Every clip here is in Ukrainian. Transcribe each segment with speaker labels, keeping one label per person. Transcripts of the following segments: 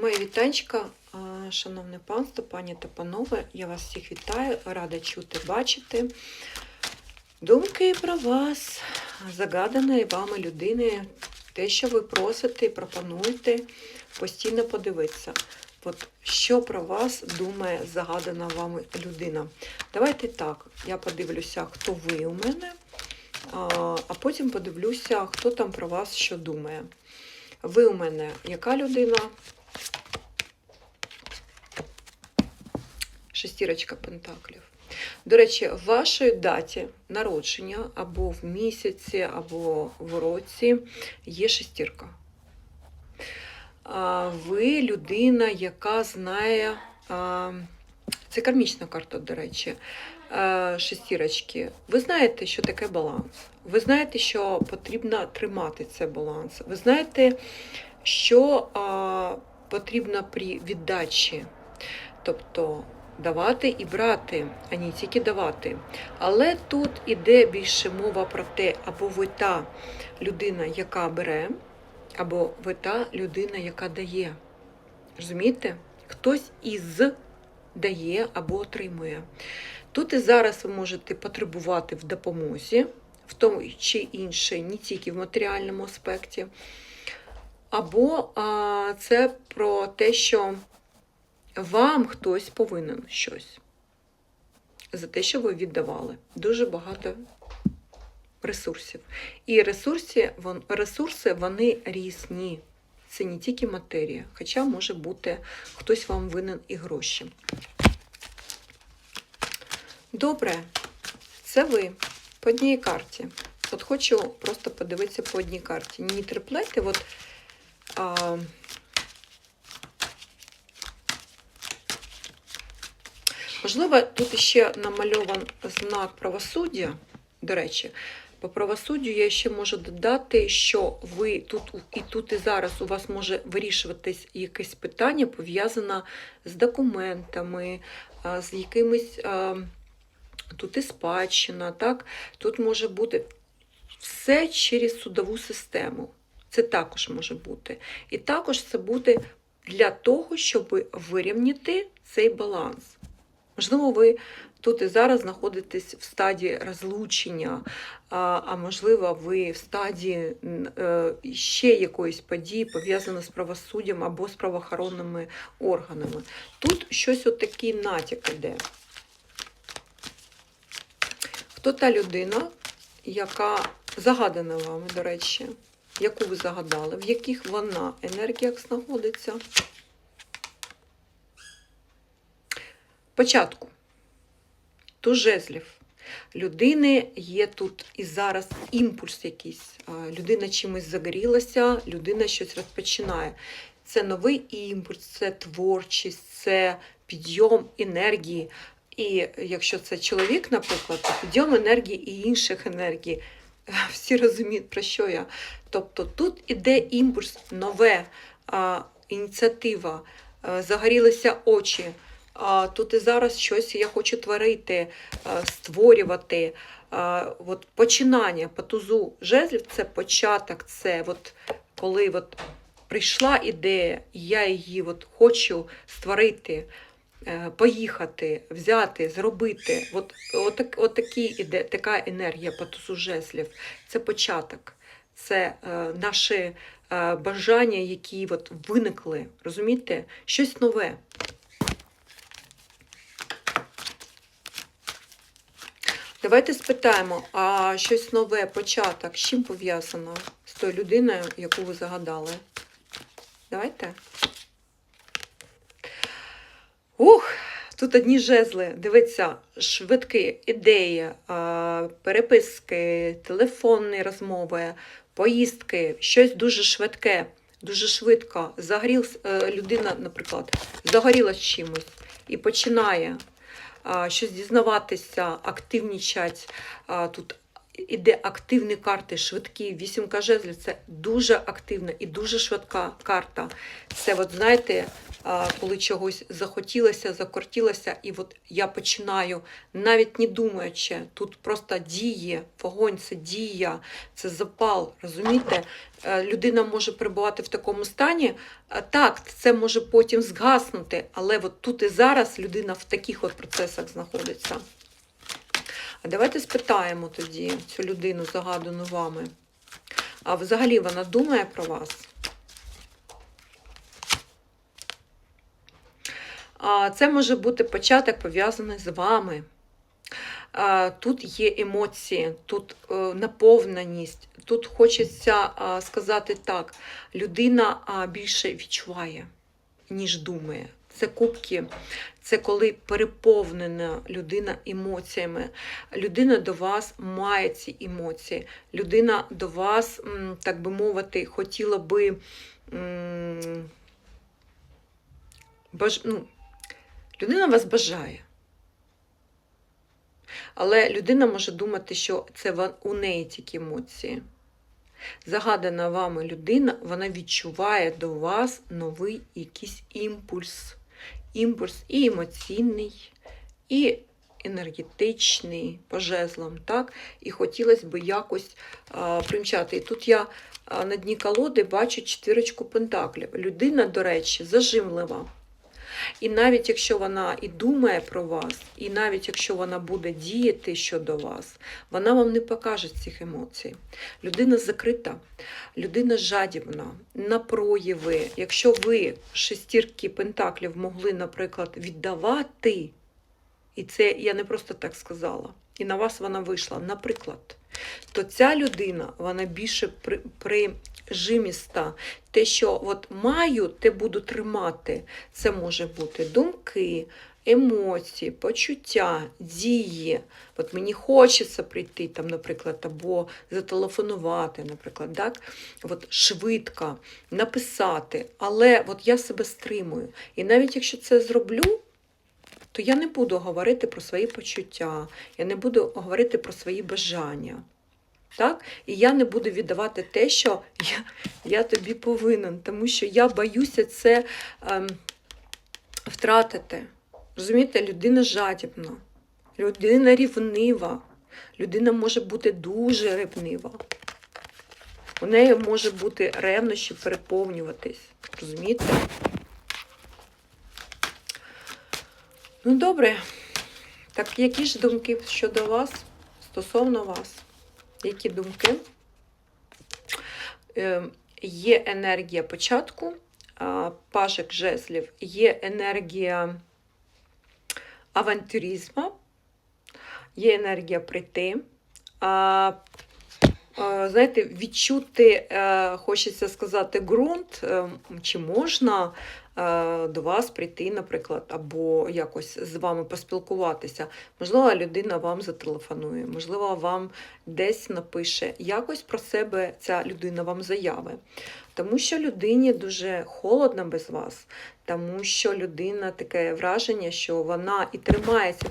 Speaker 1: Моє вітанчика, шановне панство, пані та панове, я вас всіх вітаю, рада чути, бачити. Думки про вас, загаданої вами людини, те, що ви просите і пропонуєте, постійно подивитися. От що про вас думає загадана вами людина. Давайте так, я подивлюся, хто ви у мене, а, а потім подивлюся, хто там про вас що думає. Ви у мене яка людина? Шестірочка пентаклів. До речі, в вашій даті народження або в місяці, або в році є шестірка. Ви людина, яка знає. Це кармічна карта, до речі. Шестірочки. Ви знаєте, що таке баланс. Ви знаєте, що потрібно тримати цей баланс. Ви знаєте, що потрібно при віддачі. Тобто давати і брати, а не тільки давати. Але тут іде більше мова про те, або ви та людина, яка бере, або ви та людина, яка дає. Розумієте? Хтось із дає або отримує. Тут і зараз ви можете потребувати в допомозі, в тому чи іншій, не тільки в матеріальному аспекті. Або а, це про те, що вам хтось повинен щось за те, що ви віддавали. Дуже багато ресурсів. І ресурси, ресурси вони різні. Це не тільки матерія, хоча може бути хтось вам винен і гроші. Добре, це ви по одній карті. От хочу просто подивитися по одній карті. Не триплети, от. А, Можливо, тут ще намальован знак правосуддя. До речі, по правосуддю я ще можу додати, що ви тут і тут і зараз у вас може вирішуватись якесь питання пов'язане з документами, з якимись тут і спадщина, так? Тут може бути все через судову систему. Це також може бути. І також це буде для того, щоб вирівняти цей баланс. Можливо, ви тут і зараз знаходитесь в стадії розлучення, а, можливо, ви в стадії е, ще якоїсь події, пов'язаної з правосуддям або з правоохоронними органами. Тут щось отакий натяк іде. Хто та людина, яка загадана вами, до речі, яку ви загадали, в яких вона енергіях знаходиться? Початку. Туз жезлів. Людини є тут і зараз імпульс якийсь. Людина чимось загорілася, людина щось розпочинає. Це новий імпульс, це творчість, це підйом енергії. І якщо це чоловік, наприклад, то підйом енергії і інших енергій. Всі розуміють, про що я. Тобто тут іде імпульс, нове, ініціатива, загорілися очі. Тут і зараз щось я хочу творити, створювати. От починання по тузу жезлів це початок, це от коли от прийшла ідея, і я її от хочу створити, е, поїхати, взяти, зробити. От, отак, отакі іде, така енергія по тузу жезлів. Це початок. Це е, наші е, бажання, які от виникли, розумієте? Щось нове. Давайте спитаємо, а щось нове, початок, з чим пов'язано з тою людиною, яку ви загадали? Давайте. Ух, тут одні жезли. Дивіться, швидкі ідеї, переписки, телефонні розмови, поїздки, щось дуже швидке, дуже швидко. Загорів е, людина, наприклад, загорілась чимось і починає щось дізнаватися, активнічать. Тут іде активні карти, швидкі. Вісімка жезлів це дуже активна і дуже швидка карта. Це, от знаєте, коли чогось захотілося, закортілося, і от я починаю, навіть не думаючи, тут просто діє, вогонь це дія, це запал. Розумієте? Е, Людина може перебувати в такому стані. Так, це може потім згаснути, але от тут і зараз людина в таких от процесах знаходиться. А давайте спитаємо тоді цю людину, загадану вами. А взагалі вона думає про вас? Це може бути початок пов'язаний з вами. Тут є емоції, тут е, наповненість, тут хочеться сказати так: людина більше відчуває, ніж думає. Це кубки, це коли переповнена людина емоціями. Людина до вас має ці емоції. Людина до вас, так би мовити, хотіла би. Баж... Ну, людина вас бажає. Але людина може думати, що це у неї тільки емоції. Загадана вами людина, вона відчуває до вас новий якийсь імпульс. Імпульс і емоційний, і енергетичний по жезлам, так? І хотілося б якось а, примчати. І тут я на дні колоди бачу четвірочку пентаклів. Людина, до речі, зажимлива. І навіть якщо вона і думає про вас, і навіть якщо вона буде діяти щодо вас, вона вам не покаже цих емоцій. Людина закрита, людина жадібна, на прояви. Якщо ви шестірки пентаклів могли, наприклад, віддавати, і це я не просто так сказала, і на вас вона вийшла, наприклад, то ця людина вона більше при, прижиміста. Те, що от маю, те буду тримати. Це може бути думки, емоції, почуття, дії. От мені хочеться прийти, там, наприклад, або зателефонувати, наприклад, так? От швидко написати, але от я себе стримую. І навіть якщо це зроблю, то я не буду говорити про свої почуття, я не буду говорити про свої бажання. Так? І я не буду віддавати те, що я, я тобі повинен, тому що я боюся це ем, втратити. Розумієте, людина жадібна, людина рівнива, людина може бути дуже ревнива. У неї може бути ревнощі переповнюватись. Розумієте? Ну, добре. Так, які ж думки щодо вас, стосовно вас? Які думки? Е, Є енергія початку, а, пажик жезлів, є енергія авантюризму, є енергія прийти. А, знаєте, відчути, е, хочеться сказати, ґрунт, е, чи можна е, до вас прийти, наприклад, або якось з вами поспілкуватися. Можливо, людина вам зателефонує, можливо, вам десь напише. Якось про себе ця людина вам заяви. Тому що людині дуже холодно без вас, тому що людина таке враження, що вона і тримається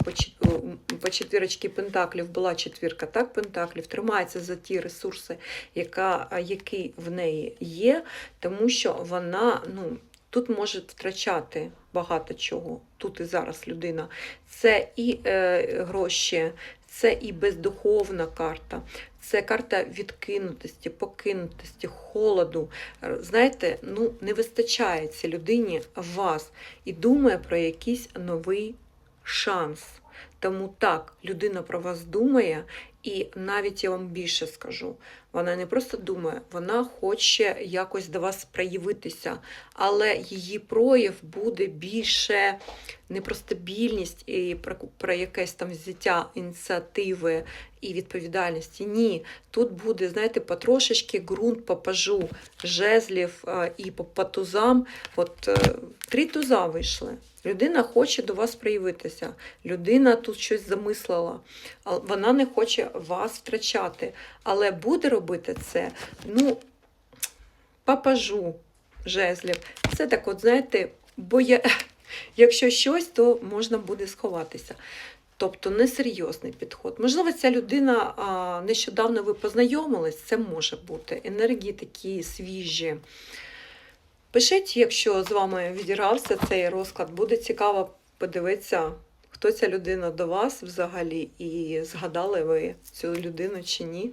Speaker 1: по, четвірочці пентаклів, була четвірка, так, пентаклів, тримається за ті ресурси, яка, які в неї є, тому що вона, ну, тут може втрачати багато чого. Тут і зараз людина. Це і е, гроші, це і бездуховна карта, це карта відкинутості, покинутості, холоду. Е, Знаєте, ну не вистачає цій людині вас і думає про якийсь новий шанс. Тому так, людина про вас думає, і навіть я вам більше скажу, вона не просто думає, вона хоче якось до вас проявитися, але її прояв буде більше не про стабільність і про, про якесь там взяття ініціативи і відповідальності. Ні, тут буде, знаєте, потрошечки ґрунт по пажу жезлів е, і по, по тузам. От е, три туза вийшли. Людина хоче до вас проявитися. Людина тут щось замислила. Вона не хоче вас втрачати. Але буде робити це, ну, папажу жезлів. Це так, от, знаєте, бо я, якщо щось, то можна буде сховатися. Тобто несерйозний підход. Можливо, ця людина а, нещодавно ви познайомились, це може бути. Енергії такі свіжі. Пишіть, якщо з вами відігрався цей розклад, буде цікаво подивитися, хто ця людина до вас взагалі, і згадали ви цю людину чи ні.